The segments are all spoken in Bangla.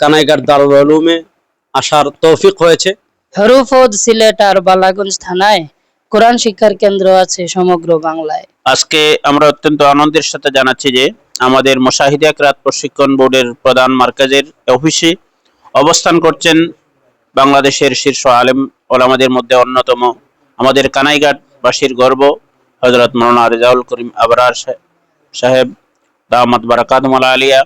কানাইঘাট দারুল উলুমে আসার তৌফিক হয়েছে। হরুফদ সিলেট আর বালাগঞ্জ থানায় কোরআন শিক্ষার কেন্দ্র আছে সমগ্র বাংলায়। আজকে আমরা অত্যন্ত আনন্দের সাথে জানাচ্ছি যে আমাদের মোশাহিদা ক্রাত প্রশিক্ষণ বোর্ডের প্রধান মার্কাজের অফিসে অবস্থান করছেন বাংলাদেশের শীর্ষ আলেম ওলামাদের মধ্যে অন্যতম। আমাদের কানাইঘাটবাসীর গর্ব হজরত মৌলানা রেজাউল করিম আবরার সাহেব দামাত বারাকাত মালা আলিয়া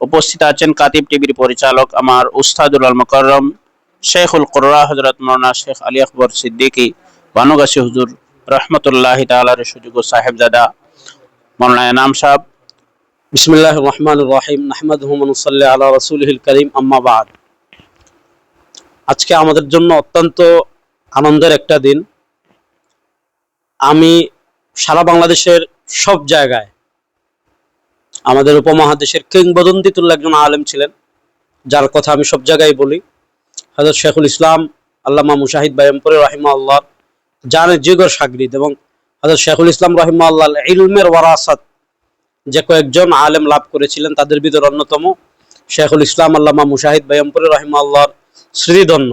উপস্থিত আছেন কাতিব টিভির পরিচালক আমার উস্তাদুল আল মকরম, শেখুল কোররা হজরত মৌলানা শেখ আলী আকবর সিদ্দিকী, বানুগাছি হুজুর রহমতুল্লাহ তালার সুযোগ সাহেবজাদা মৌলানা এনাম সাহেব। বিসমিল্লাহ রহমান রহিম নাহমদ হুমনুসাল্লাহ আল্লাহ রসুলহিল করিম, আম্মা বাদ। আজকে আমাদের জন্য অত্যন্ত আনন্দের একটা দিন। আমি সারা বাংলাদেশের সব জায়গায় আমাদের উপমহাদেশের কিংবদন্তি তুল্য একজন আলেম ছিলেন, যার কথা আমি সব জায়গায় বলি। হজরত শেখুল ইসলাম, আল্লামা মুশাহিদ বাইমপুরি রহিমা আল্লাহ জানে জিগর সাগরিদ এবং হজরত শেখুল ইসলাম রহিমা আল্লাহ ইলমের ওয়ারাসাত যে কয়েকজন আলেম লাভ করেছিলেন, তাদের ভিতর অন্যতম শেখুল ইসলাম, আল্লামা মুশাহিদ বাইমপুরি রহিমা আল্লাহর স্মৃতিধন্য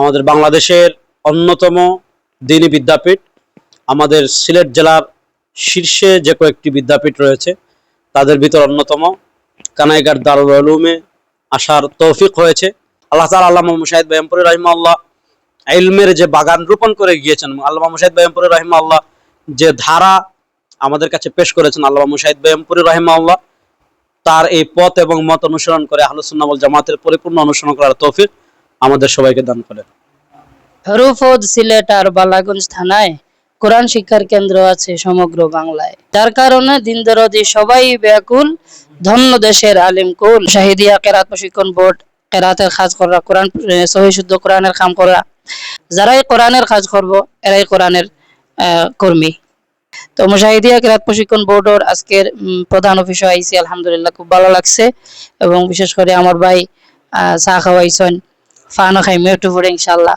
আমাদের বাংলাদেশের অন্যতম দিনী বিদ্যাপীঠ, আমাদের সিলেট জেলার শীর্ষে যে কয়েকটি বিদ্যাপীঠ রয়েছে তাদের ভিতর অন্যতম কানাইঘাট দারুল উলুমে আসার তৌফিক হয়েছে। আল্লাহ তালা আল্লামা মুশাহিদ বাইমপুরি রহিমা আল্লাহ ইলমের যে বাগান রোপণ করে গিয়েছেন আল্লাহ মুশাহিদ বাইমপুরি রহিমা আল্লাহ যে ধারা আমাদের কাছে পেশ করেছেন আল্লাহ মুশাহিদ বেমপুরি রহিমাউল্লাহ তার এই পথ এবং মত অনুসরণ করে আহলুসুন্নাবল জামাতের পরিপূর্ণ অনুসরণ করার তৌফিক আমাদের সবাইকে দান করেন। হরুফদ সিলেট আর বালাগঞ্জ থানায় কোরআন শিক্ষার কেন্দ্র আছে সমগ্র বাংলায়। যার কারণে দিন দরদি সবাই ব্যাকুল, ধন্য দেশের আলিম কুল। শাহিদিয়া কেরাত প্রশিক্ষণ বোর্ড, কেরাতের কাজ করা কোরআন সহি শুদ্ধ কোরআনের কাম করা যারাই কোরআনের কাজ করব, এরাই কোরআনের কর্মী। তো মুশাহিদিয়া কেরাত প্রশিক্ষণ বোর্ডের আজকের প্রধান অফিসে আইসি আলহামদুলিল্লাহ, খুব ভালো লাগছে। এবং বিশেষ করে আমার ভাই চা খাওয়াইছেন। ফানও খাইমে, একটু পরে ইনশাল্লাহ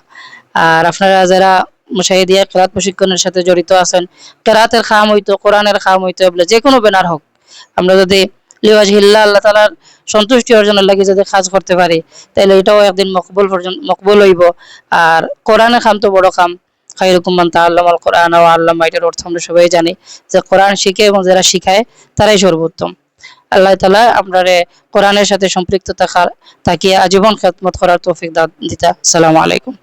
আর আপনারা যারা মুশাহিদিয়া কেরাত প্রশিক্ষণের সাথে জড়িত আছেন। কেরাতের খাম হইতো, কোরআনের খাম হইতো বলে যে কোনো বেনার হোক। আমরা যদি লিওয়াজ হিল্লা, আল্লাহ তালার সন্তুষ্টি অর্জনের লাগি যদি কাজ করতে পারি তাহলে এটাও একদিন মকবুল মকবুল হইব। আর কোরআনের খাম তো বড় খাম। খাইরুকুম মান তাআল্লামাল কোরআন এটার অর্থ আমরা সবাই জানি যে কোরআন শিখে এবং যারা শিখায়, তারাই সর্বোত্তম। আল্লাহ তালা আপনারে কোরআনের সাথে সম্পৃক্ত থাকার তাকিয়ে আজীবন খেদমত করার তৌফিক দিতা। সালামু আলাইকুম।